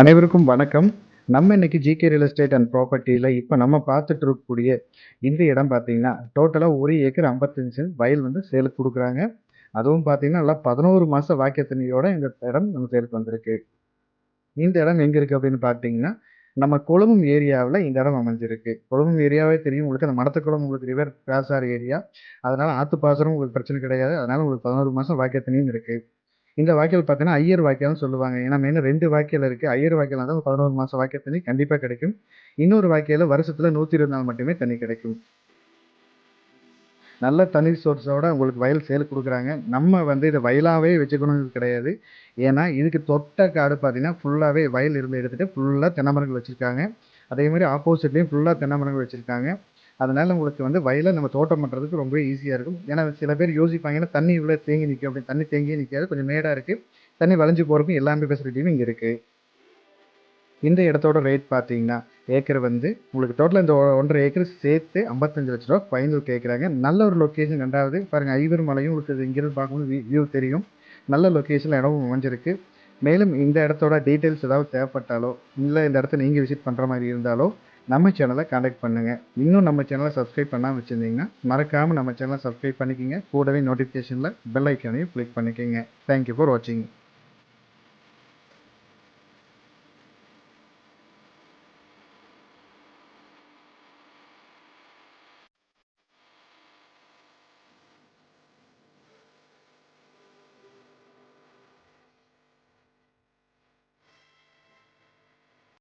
அனைவருக்கும் வணக்கம். நம்ம இன்னைக்கு ஜிகே ரியல் எஸ்டேட் அண்ட் ப்ராப்பர்ட்டியில் இப்போ நம்ம பார்த்துட்டு இருக்கக்கூடிய இந்த இடம் பார்த்தீங்கன்னா டோட்டலாக ஒரு ஏக்கர் ஐம்பத்தஞ்சு சென்ட் வயல் வந்து சேலுக்கு கொடுக்குறாங்க. அதுவும் பார்த்தீங்கன்னா நல்லா பதினோரு மாதம் வாக்கியத்தனியோட இந்த இடம் நம்ம சேலுக்கு வந்திருக்கு. இந்த இடம் எங்கே இருக்குது அப்படின்னு பார்த்தீங்கன்னா நம்ம குளமும் ஏரியாவில் இந்த இடம் அமைஞ்சிருக்கு. குளமும் ஏரியாவே தெரியும் உங்களுக்கு. அந்த மடத்துக்குளம் உங்களுக்கு ரிவர் கிராஸ் ஏரியா. அதனால் ஆற்று பாசனம் உங்களுக்கு பிரச்சனை கிடையாது. அதனால் உங்களுக்கு பதினோரு மாதம் வாக்கியத்தனியும் இருக்குது இந்த வாய்க்கால் பார்த்தீங்கன்னா ஐயர் வாய்க்கால்னு சொல்லுவாங்க. ஏன்னா மெயினாக ரெண்டு வாய்க்கால் இருக்குது ஐயர் வாய்க்கால் தான் பதினோரு மாதம் வாய்க்கால் தண்ணி கண்டிப்பாக கிடைக்கும். இன்னொரு வாய்க்கால் வருஷத்தில் நூற்றி இருபது நாள் மட்டுமே தண்ணி கிடைக்கும். நல்ல தண்ணீர் சோர்ஸோட உங்களுக்கு வயல் சேல் கொடுக்குறாங்க. நம்ம வந்து இதை வயலாகவே வச்சுக்கணும்னு கிடையாது. ஏன்னா இதுக்கு தொட்ட காடு பார்த்தீங்கன்னா ஃபுல்லாகவே வயல் இருந்து எடுத்துகிட்டு ஃபுல்லாக தென்னை மரங்கள் வச்சுருக்காங்க. அதே மாதிரி ஆப்போசிட்லேயும் ஃபுல்லாக தென்னை மரங்கள் வச்சுருக்காங்க. அதனால் உங்களுக்கு வந்து வயலை நம்ம தோட்டம் பண்ணுறதுக்கு ரொம்ப ஈஸியாக இருக்கும். ஏன்னா சில பேர் யோசிப்பாங்கன்னா தண்ணி இவ்வளோ தேங்கி நிற்கும் அப்படின்னு. தண்ணி தேங்கி நிற்காது கொஞ்சம் மேடாக இருக்குது தண்ணி வளைஞ்சு போகிறதுக்கும் எல்லாமே ஃபெசிலிட்டியும் இங்கே இருக்குது இந்த இடத்தோட ரேட் பார்த்தீங்கன்னா ஏக்கர் வந்து உங்களுக்கு டோட்டலாக இந்த ஒன்றரை ஏக்கர் சேர்த்து ஐம்பத்தஞ்சு லட்ச ரூபா ஃபைனல் கேட்குறாங்க. நல்ல ஒரு லொக்கேஷன் ரெண்டாவது பாருங்கள் ஐவர் மலையும் உங்களுக்கு இங்கிருந்து பார்க்கும்போது வியூ தெரியும். நல்ல லொக்கேஷனில் இடமும் அமைஞ்சிருக்கு. மேலும் இந்த இடத்தோட டீட்டெயில்ஸ் ஏதாவது தேவைப்பட்டாலோ இல்லை இந்த இடத்த நீங்கள் விசிட் பண்ணுற மாதிரி இருந்தாலோ நம்ம சேனலை காண்டாக்ட் பண்ணுங்கள் இன்னும் நம்ம சேனலை சப்ஸ்கிரைப் பண்ணாமல் வச்சுருந்தீங்கன்னா மறக்காமல் நம்ம சேனலை சப்ஸ்கிரைப் பண்ணிக்கோங்க. கூடவே நோட்டிஃபிகேஷனில் பெல் ஐக்கானையும் கிளிக் பண்ணிக்கோங்க. தேங்க்யூ ஃபார் வாட்சிங்